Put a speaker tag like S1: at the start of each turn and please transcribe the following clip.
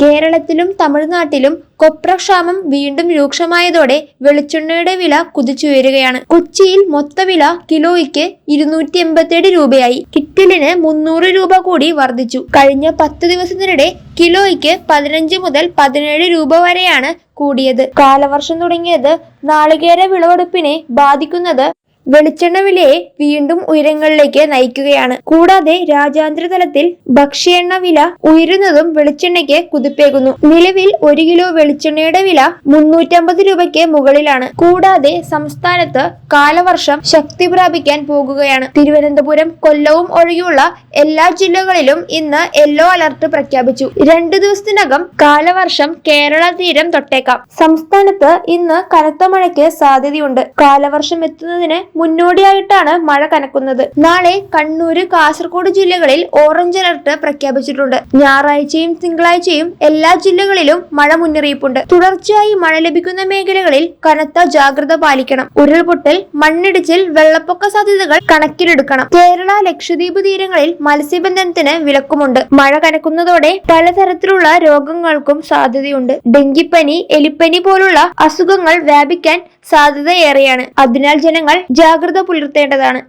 S1: കേരളത്തിലും തമിഴ്നാട്ടിലും കൊപ്രക്ഷാമം വീണ്ടും രൂക്ഷമായതോടെ വെളിച്ചെണ്ണയുടെ വില കുതിച്ചുയരുകയാണ് കൊച്ചിയിൽ മൊത്തവില കിലോയ്ക്ക് ഇരുന്നൂറ്റി എൺപത്തിയേഴ് രൂപയായി. കിറ്റിലിന് മുന്നൂറ് രൂപ കൂടി വർദ്ധിച്ചു. കഴിഞ്ഞ പത്ത് ദിവസത്തിനിടെ കിലോയ്ക്ക് പതിനഞ്ച് മുതൽ പതിനേഴ് രൂപ വരെയാണ് കൂടിയത്. കാലവർഷം തുടങ്ങിയത് നാളികേര വിളവെടുപ്പിനെ ബാധിക്കുന്നത് വെളിച്ചെണ്ണ വിലയെ വീണ്ടും ഉയരങ്ങളിലേക്ക് നയിക്കുകയാണ്. കൂടാതെ രാജ്യാന്തര തലത്തിൽ ഭക്ഷ്യ എണ്ണ വില ഉയരുന്നതും വെളിച്ചെണ്ണയ്ക്ക് കുതിപ്പേകുന്നു. നിലവിൽ ഒരു കിലോ വെളിച്ചെണ്ണയുടെ വില മുന്നൂറ്റമ്പത് രൂപയ്ക്ക് മുകളിലാണ്. കൂടാതെ സംസ്ഥാനത്ത് കാലവർഷം ശക്തി പ്രാപിക്കാൻ പോകുകയാണ്. തിരുവനന്തപുരം കൊല്ലവും ഒഴികെയുള്ള എല്ലാ ജില്ലകളിലും ഇന്ന് യെല്ലോ അലർട്ട് പ്രഖ്യാപിച്ചു. രണ്ടു ദിവസത്തിനകം കാലവർഷം കേരള തീരം തൊട്ടേക്കാം. സംസ്ഥാനത്ത് ഇന്ന് കനത്ത മഴയ്ക്ക് സാധ്യതയുണ്ട്. കാലവർഷം എത്തുന്നതിന് മുന്നോടിയായിട്ടാണ് മഴ കനക്കുന്നത്. നാളെ കണ്ണൂര് കാസർഗോഡ് ജില്ലകളിൽ ഓറഞ്ച് അലർട്ട് പ്രഖ്യാപിച്ചിട്ടുണ്ട്. ഞായറാഴ്ചയും തിങ്കളാഴ്ചയും എല്ലാ ജില്ലകളിലും മഴ മുന്നറിയിപ്പുണ്ട്. തുടർച്ചയായി മഴ ലഭിക്കുന്ന മേഖലകളിൽ കനത്ത ജാഗ്രത പാലിക്കണം. ഉരുൾപൊട്ടൽ മണ്ണിടിച്ചിൽ വെള്ളപ്പൊക്ക സാധ്യതകൾ കണക്കിലെടുക്കണം. കേരള ലക്ഷദ്വീപ് തീരങ്ങളിൽ മത്സ്യബന്ധനത്തിന് വിലക്കുമുണ്ട്. മഴ കനക്കുന്നതോടെ പലതരത്തിലുള്ള രോഗങ്ങൾക്കും സാധ്യതയുണ്ട്. ഡെങ്കിപ്പനി എലിപ്പനി പോലുള്ള അസുഖങ്ങൾ വ്യാപിക്കാൻ സാധ്യത ഏറെയാണ് അതിനാൽ ജനങ്ങൾ ജാഗ്രത പുലർത്തേണ്ടതാണ്.